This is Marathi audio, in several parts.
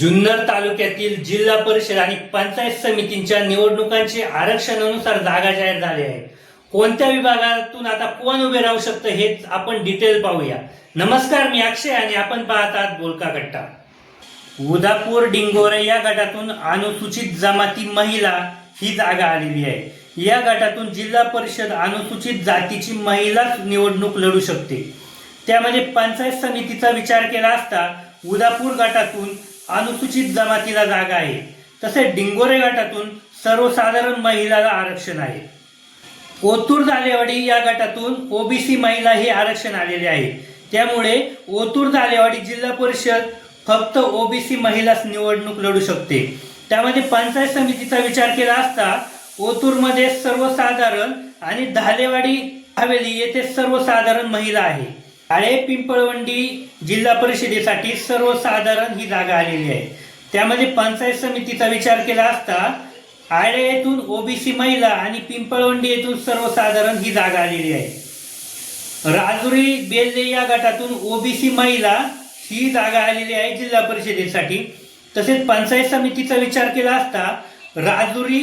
जुन्नर तालुक्यातील जिल्हा परिषद आणि पंचायत समितींच्या निवडणुकांचे आरक्षणानुसार जागा जाहीर झाले आहे. कोणत्या विभागातून आता कोण उभे राहू शकतं हेच आपण डिटेल पाहूया. नमस्कार मी अक्षय आणि आपण पाहत आहात बोलका कट्टा. उदापूर डिंगोरे या गटातून अनुसूचित जमाती महिला ही जागा आलेली आहे. या गटातून जिल्हा परिषद अनुसूचित जातीची महिलाच निवडणूक लढू शकते. त्यामध्ये पंचायत समितीचा विचार केला असता उदापूर गटातून अनुसूचित जमातीला जागा आहे. तसेच डिंगोरे गटातून सर्वसाधारण महिलाला आरक्षण आहे. ओतूर जालेवाडी या गटातून ओबीसी महिला हे आरक्षण आलेले आहे. त्यामुळे ओतूर जालेवाडी जिल्हा परिषद फक्त ओबीसी महिलाच निवडणूक लढू शकते. त्यामध्ये पंचायत समितीचा विचार केला असता ओतूरमध्ये सर्वसाधारण आणि धालेवाडी हवेली येथे सर्वसाधारण महिला आहे. आळे पिंपळवंडी जिल्हा परिषदेसाठी सर्वसाधारण ही जागा आलेली आहे. त्यामध्ये पंचायत समितीचा विचार केला असता आळे येथून ओबीसी महिला आणि पिंपळवंडी येथून सर्वसाधारण ही जागा आलेली आहे. राजुरी बेल्ले या गटातून ओबीसी महिला ही जागा आलेली आहे जिल्हा परिषदेसाठी. तसेच पंचायत समितीचा विचार केला असता राजुरी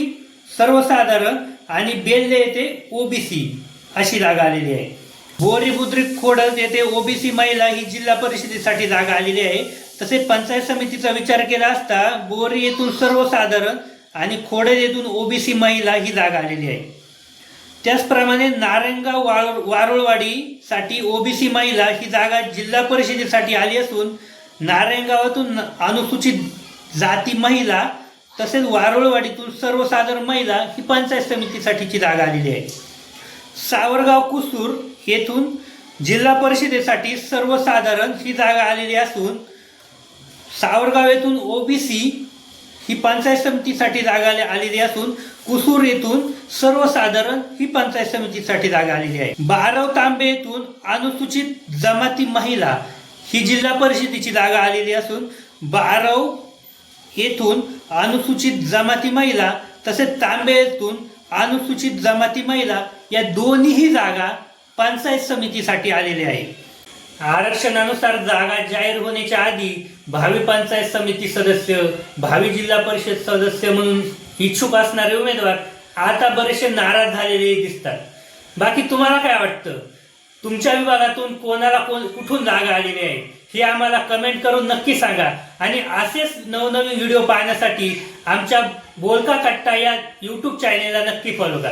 सर्वसाधारण आणि बेल्ले येथे ओबीसी अशी जागा आलेली आहे. बोरी बुद्रिक खोडल येथे ओबीसी महिला ही जिल्हा परिषदेसाठी जागा आलेली आहे. तसेच पंचायत समितीचा विचार केला असता बोरी येथून सर्वसाधारण आणि खोडल येथून ओबीसी महिला ही जागा आलेली आहे. त्याचप्रमाणे नारायणगाव वाळ वारुळवाडीसाठी ओबीसी महिला ही जागा जिल्हा परिषदेसाठी आली असून नारायणगावातून अनुसूचित जाती महिला तसेच वारुळवाडीतून सर्वसाधारण महिला ही पंचायत समितीसाठीची जागा आलेली आहे. सावरगाव कुसूर येथून जिल्हा परिषदेसाठी सर्वसाधारण ही जागा आलेली असून सावरगाव येथून ओबीसी ही पंचायत समितीसाठी जागा आलेली असून कुसूर येथून सर्वसाधारण ही पंचायत समितीसाठी जागा आलेली आहे. बारव तांबे येथून अनुसूचित जमाती महिला ही जिल्हा परिषदेची जागा आलेली असून बारव येथून अनुसूचित जमाती महिला तसेच तांबे येथून अनुसूचित जमाती महिला या दोन्हीही जागा पंचायत समितीसाठी आलेल्या आहेत. आरक्षणानुसार जागा जाहीर होण्याच्या आधी भावी पंचायत समिती सदस्य भावी जिल्हा परिषद सदस्य म्हणून इच्छुक असणारे उमेदवार आता बरेचसे नाराज झालेले दिसतात. बाकी तुम्हाला काय वाटतं? तुमच्या विभागातून कोणाला कोण कुठून जागा आलेली आहे हे आम्हाला कमेंट करून नक्की सांगा. आणि असेच नवनवीन व्हिडिओ पाहण्यासाठी आमच्या बोलका कट्टा या यूट्यूब चॅनेलला नक्की फॉलो करा.